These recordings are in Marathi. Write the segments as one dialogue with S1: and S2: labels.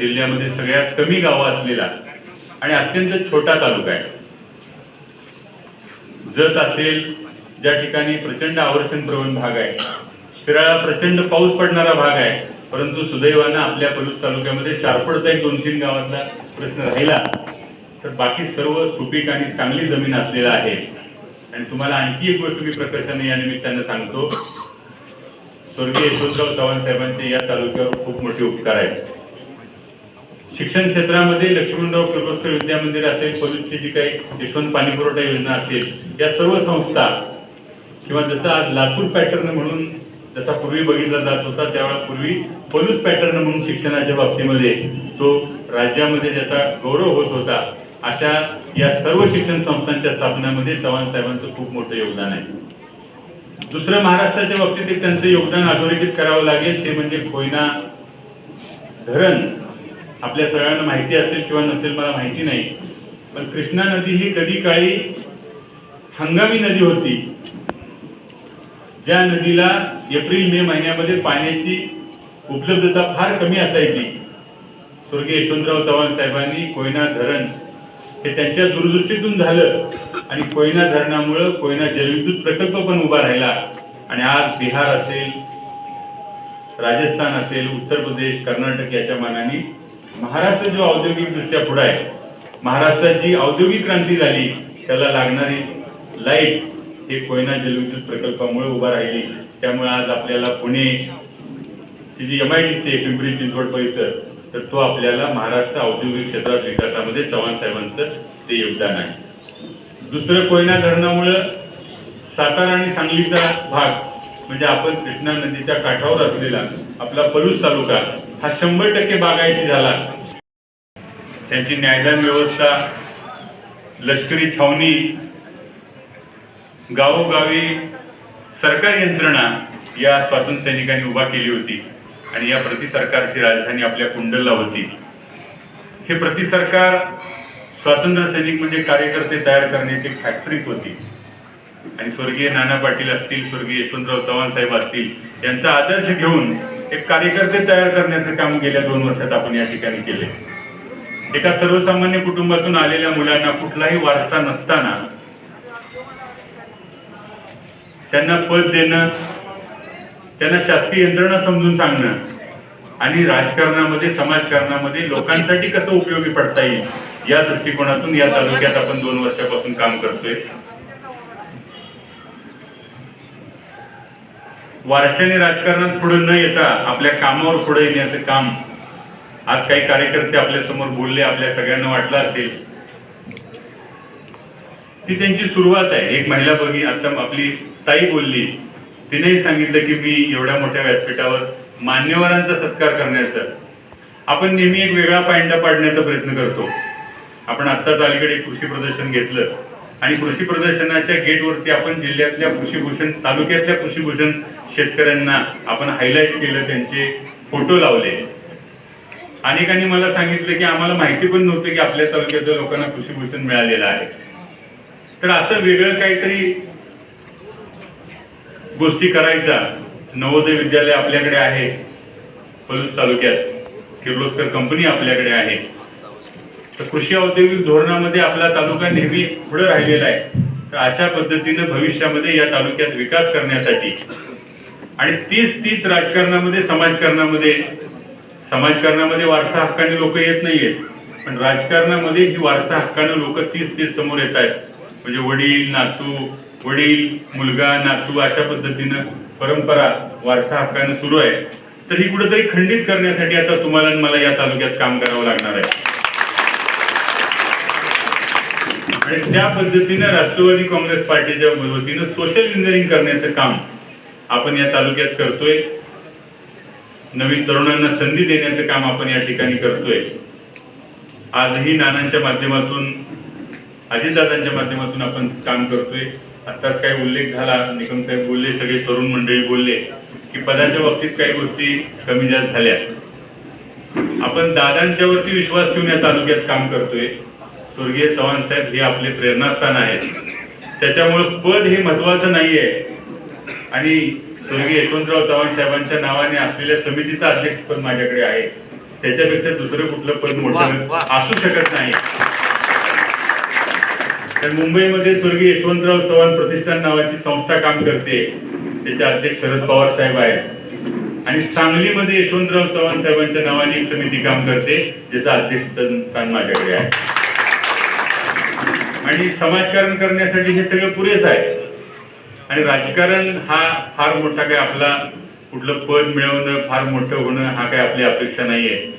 S1: जिल्ह्यामध्ये सगळ्यात कमी गावं असलेला आणि अत्यंत छोटा तालुका आहे. जत असेल ज्या ठिकाणी प्रचंड आवर्षण प्रवण भाग आहे. शिराळा प्रचंड पाऊस पडणारा भाग आहे. परंतु सुदैवानं आपल्या पलूस तालुक्यामध्ये शारपडचा एक दोन तीन गावातला प्रश्न राहिला. तर बाकी सर्व सुपीक आणि चांगली जमीन असलेला आहे. आणि तुम्हाला आणखी एक गोष्ट मी प्रकर्षाने या निमित्तानं सांगतो. स्वर्गीय यशवंतराव चव्हाण साहेबांचे या तालुक्यावर खूप मोठे उपकार आहेत. शिक्षण क्षेत्रामध्ये लक्ष्मणराव किर्लोस्कर विद्या मंदिर असेल पलूसची जी काही यशवंत पाणी पुरवठा योजना असेल या सर्व संस्था किंवा जसं आज लातूर पॅटर्न म्हणून जसा पूर्वी बघितला जात होता त्यावेळा पूर्वी पलूस पॅटर्न म्हणून शिक्षणाच्या बाबतीमध्ये तो राज्यामध्ये ज्याचा गौरव होत होता अशा या सर्व शिक्षण संस्थांच्या स्थापनेमध्ये चव्हाण साहेबांचं खूप मोठं योगदान आहे. दुसरं महाराष्ट्राच्या बाबतीत एक त्यांचं योगदान अधोरेखित करावं लागेल ते म्हणजे कोयना धरण. आपल्या सगळ्यांना माहिती असेल किंवा नसेल मला माहिती नाही. पण कृष्णा नदी ही कधी काळी हंगामी नदी होती. ज्या नदीला एप्रिल मे महिन्यामध्ये पाण्याची उपलब्धता फार कमी असायची. स्वर्गीय यशवंतराव चव्हाण साहेबांनी कोयना धरण हे त्यांच्या दूरदृष्टीतून झालं आणि कोयना धरणामुळं कोयना जलविद्युत प्रकल्प पण उभा राहिला. आणि आज बिहार असेल राजस्थान असेल उत्तर प्रदेश कर्नाटक याच्या मानाने महाराष्ट्र जो औद्योगिकदृष्ट्या पुढे आहे महाराष्ट्रात जी औद्योगिक क्रांती झाली त्याला लागणारी लाइट हे कोयना जलविद्युत प्रकल्पामुळे उभा राहिली. त्यामुळे आज आपल्याला पुणे जी एम आय डी सी आहे पिंपरी चिंचवड परिसर तर तो आपल्याला महाराष्ट्र औद्योगिक क्षेत्रात विकासामध्ये चव्हाण साहेबांचं ते योगदान आहे. दुसरं कोयना धरणामुळं सातारा आणि सांगलीचा भाग म्हणजे आपण कृष्णा नदीच्या काठावर असलेला आपला पलूस तालुका हा शंभर टक्के बागायती झाला. त्यांची न्यायदान व्यवस्था लष्करी छावणी गावोगावी सरकारी यंत्रणा या स्वातंत्र्य सैनिकांनी उभा केली होती आणि या प्रति सरकारची राजधानी आपल्या कुंडलला होती. हे प्रति सरकार स्वातंत्र्य सैनिक म्हणजे कार्यकर्ते तयार करण्याची फॅक्टरीच होती. आणि स्वर्गीय नाना पाटील असतील स्वर्गीय यशवंतराव चव्हाण साहेब असतील यांचा आदर्श घेऊन एक कार्यकर्ते तयार करण्याचं काम गेल्या दोन वर्षात आपण या ठिकाणी केले एका सर्वसामान्य कुटुंबातून आलेल्या मुलांना कुठलाही वारसा नसताना त्यांना पद देणं त्यांना शासकीय यंत्रणा समजून सांगणं आणि राजकारणामध्ये समाजकारणामध्ये लोकांसाठी कसं उपयोगी पडता येईल या दृष्टिकोनातून या तालुक्यात आपण दोन वर्षापासून काम करतोय. वारशाने राजकारणात पुढे न येता आपल्या कामावर पुढे येण्याचं काम आज काही कार्यकर्ते आपल्यासमोर बोलले आपल्या सगळ्यांना वाटलं असेल. ती त्यांची सुरुवात आहे. एक महिला बघी आता आपली ताई बोलली. तिनेही सांगितलं की मी एवढ्या मोठ्या व्यासपीठावर मान्यवरांचा सत्कार करण्याचं. आपण नेहमी एक वेगळा पायंडा पाडण्याचा प्रयत्न करतो. आपण आत्ताच अलीकडे कृषी प्रदर्शन घेतलं. आणि कृषी प्रदर्शनाच्या गेटवरती आपण जिल्ह्यातल्या कृषीभूषण तालुक्यातल्या कृषीभूषण शेतकऱ्यांना आपण हायलाईट केलं त्यांचे फोटो लावले. अनेकांनी मला सांगितलं की आम्हाला माहिती पण नव्हतं की आपल्या तालुक्यातल्या लोकांना कृषीभूषण मिळालेलं आहे. तर असं वेगळं काहीतरी गोष्टी करायचा. नवोदय विद्यालय आपल्याकडे आहे. पलूस तालुक्यात किर्लोस्कर कंपनी आपल्याकडे आहे. तर कृषी औद्योगिक धोरणामध्ये आपला तालुका नेहमी पुढे राहिलेला आहे. तर अशा पद्धतीनं भविष्यामध्ये या तालुक्यात विकास करण्यासाठी आणि तीच तीच राजकारणामध्ये समाजकारणामध्ये समाजकारणामध्ये वारसा हक्काने लोक येत नाहीयेत. पण राजकारणामध्ये ही वारसा हक्काने लोक तीच तीच समोर येत आहेत. म्हणजे वडील नातू वडील मुलगा नातू अशा पद्धतीनं परंपरा वारसा हक्काने सुरू आहे. तर ही कुठेतरी खंडित करण्यासाठी आता तुम्हाला मला या तालुक्यात काम करावं लागणार आहे. आणि त्या पद्धतीनं राष्ट्रवादी काँग्रेस पार्टीच्या वतीनं सोशल इंजिनिअरिंग करण्याचं काम आपण या तालुक्यात करतोय नवीन तरुणांना संधी देण्याचं काम आपण या ठिकाणी करतोय. आजही नानांच्या माध्यमातून अजितदादांच्या माध्यमातून आपण काम करतोय. आत्ताच काही उल्लेख झाला निकम साहेब बोलले सगळे तरुण मंडळी बोलले की पदाच्या बाबतीत काही गोष्टी कमी जास्त झाल्या. आपण दादांच्यावरती विश्वास ठेवून या तालुक्यात काम करतोय. स्वर्गीय चव्हाण साहेब हे आपले प्रेरणास्थान आहेत. त्याच्यामुळं पद हे महत्वाचं नाहीये. आणि स्वर्गीय यशवंतराव चव्हाण साहेबांच्या नावाने असलेल्या समितीचं अध्यक्षपद माझ्याकडे आहे. त्याच्यापेक्षा दुसरं कुठलं पद मोठं. असू शकत नाही. तर मुंबईमध्ये स्वर्गीय यशवंतराव चव्हाण प्रतिष्ठान नावाची संस्था काम करते. त्याचे अध्यक्ष शरद पवार साहेब आहेत. आणि सांगलीमध्ये यशवंतराव चव्हाण साहेबांच्या नावाने एक समिती काम करते ज्याचं अध्यक्षस्थान माझ्याकडे आहे. आणि समाजकारण करण्यासाठी हे सगळं पुरेसं आहे. आणि राजकारण हा फार मोठा काय आपला कुठलं पद मिळवणं फार मोठं होणं हा काय आपली अपेक्षा नाही आहे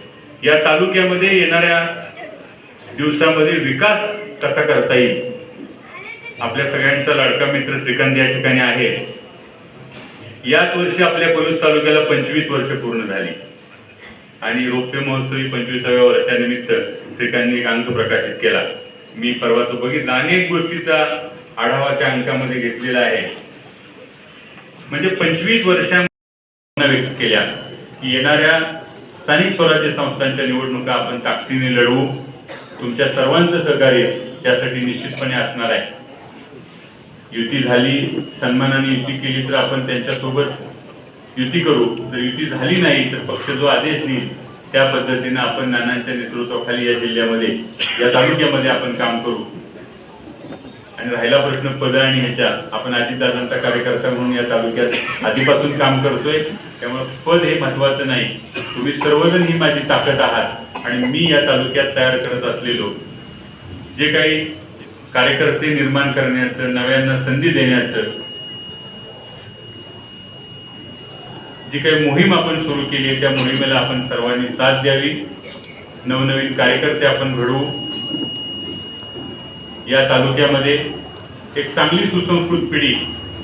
S1: या तालुक्यामध्ये येणाऱ्या दिवसामध्ये विकास कसा करता येईल? आपल्या सगळ्यांचा लाडका मित्र श्रीकांत या ठिकाणी आहे. याच वर्षी आपल्या पलूस तालुक्याला पंचवीस वर्ष पूर्ण झाली. आणि रौप्य महोत्सवी पंचवीसाव्या वर्षानिमित्त श्रीकांतनी एक अंक प्रकाशित केला. मी परवा तो बघितला. अनेक गोष्टीचा आढावा त्या अंकामध्ये घेतलेला आहे. म्हणजे पंचवीस वर्षांमध्ये व्यक्त केल्या? की येणाऱ्या स्थानिक स्वराज्य संस्थांच्या निवडणुका आपण ताकदीने लढवू. तुमच्या सर्वांचं सहकार्य त्यासाठी निश्चितपणे असणार आहे. युती झाली सन्मानाने युती केली तर आपण त्यांच्यासोबत युती करू. जर युती झाली नाही तर पक्ष जो आदेश देईल त्या पद्धतीनं आपण नानांच्या नेतृत्वाखाली या जिल्ह्यामध्ये या तालुक्यामध्ये आपण काम करू. आणि राहिला प्रश्न पद आणि ह्याच्या आपण अजितदादांचा कार्यकर्ता म्हणून या तालुक्यात आधीपासून काम करतोय. त्यामुळे पद हे महत्वाचं नाही. तुम्ही सर्वजण ही माझी ताकद आहात आणि मी या तालुक्यात तयार करत असलेलो. जे काही कार्यकर्ते निर्माण करण्याचं नव्यांना संधी देण्याचं जी काही मोहीम आपण सुरू केली आहे त्या मोहिमेला आपण सर्वांनी साथ द्यावी. नवनवीन कार्यकर्ते आपण घडवू. या तालुक्यामध्ये एक चांगली सुसंस्कृत पिढी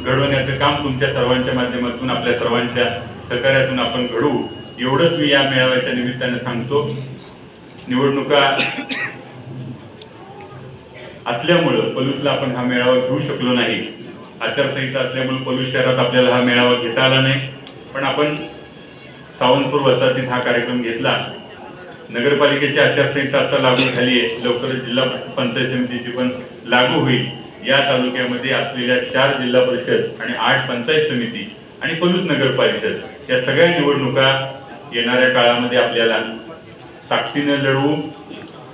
S1: घडवण्याचं काम तुमच्या सर्वांच्या माध्यमातून आपल्या सर्वांच्या सहकार्यातून आपण घडवू. एवढंच मी या मेळाव्याच्या निमित्ताने सांगतो. निवडणुका असल्यामुळं पलूसला आपण हा मेळावा घेऊ शकलो नाही. आचारसंहिता असल्यामुळे पलूस शहरात आपल्याला हा मेळावा घेता आला नाही. पण आपण सावंतपूर वसाहतीत हा कार्यक्रम घेतला. नगरपालिकेची आचारसंहिता आता लागू झाली आहे. लवकरच जिल्हा पंचायत समितीची पण लागू होईल. या तालुक्यामध्ये असलेल्या चार जिल्हा परिषद आणि आठ पंचायत समिती आणि पलूस नगर परिषद या सगळ्या निवडणुका येणाऱ्या काळामध्ये आपल्याला ताकदीनं लढवू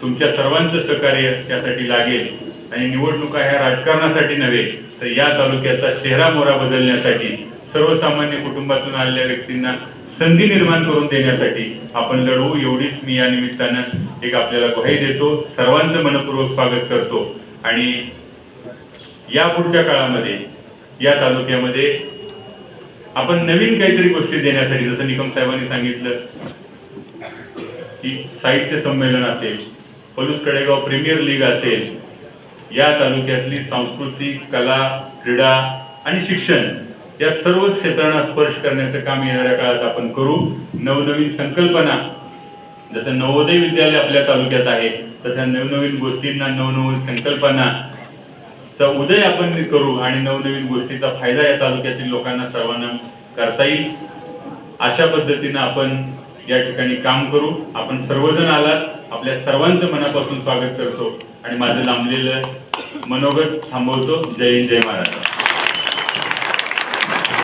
S1: तुमच्या सर्वांचं सहकार्य त्यासाठी लागेल. आणि निवडणुका ह्या राजकारणासाठी नव्हे तर या तालुक्याचा चेहरा मोहरा बदलण्यासाठी सर्वसामान्य कुटुंबातून आलेल्या व्यक्तींना संधी निर्माण करून देण्यासाठी आपण लढवू एवढीच मी या निमित्तानं एक आपल्याला ग्वाही देतो. सर्वांचं मनपूर्वक स्वागत करतो. आणि या पुढच्या काळामध्ये या तालुक्यामध्ये आपण नवीन काहीतरी गोष्टी देण्यासाठी जसं निकम साहेबांनी सांगितलं की साहित्य संमेलन असेल पलूस कडेगाव प्रीमियर लीग असेल या तालुक्यातली सांस्कृतिक कला क्रीडा आणि शिक्षण या सर्व क्षेत्रांना स्पर्श करण्याचं काम येणाऱ्या काळात आपण करू. नवनवीन संकल्पना जसं नवोदय विद्यालय आपल्या तालुक्यात आहे तशा नवनवीन गोष्टींना नवनवीन संकल्पना चा उदय आपण करू आणि नवनवीन गोष्टीचा फायदा या तालुक्यातील लोकांना सर्वांना करता येईल. अशा पद्धतीनं आपण या ठिकाणी काम करू. आपण सर्वजण आलात. आपल्या सर्वांचं मनापासून स्वागत करतो आणि माझं लांबलेलं मनोगत थांबवतो. जय हिंद जय महाराष्ट्र.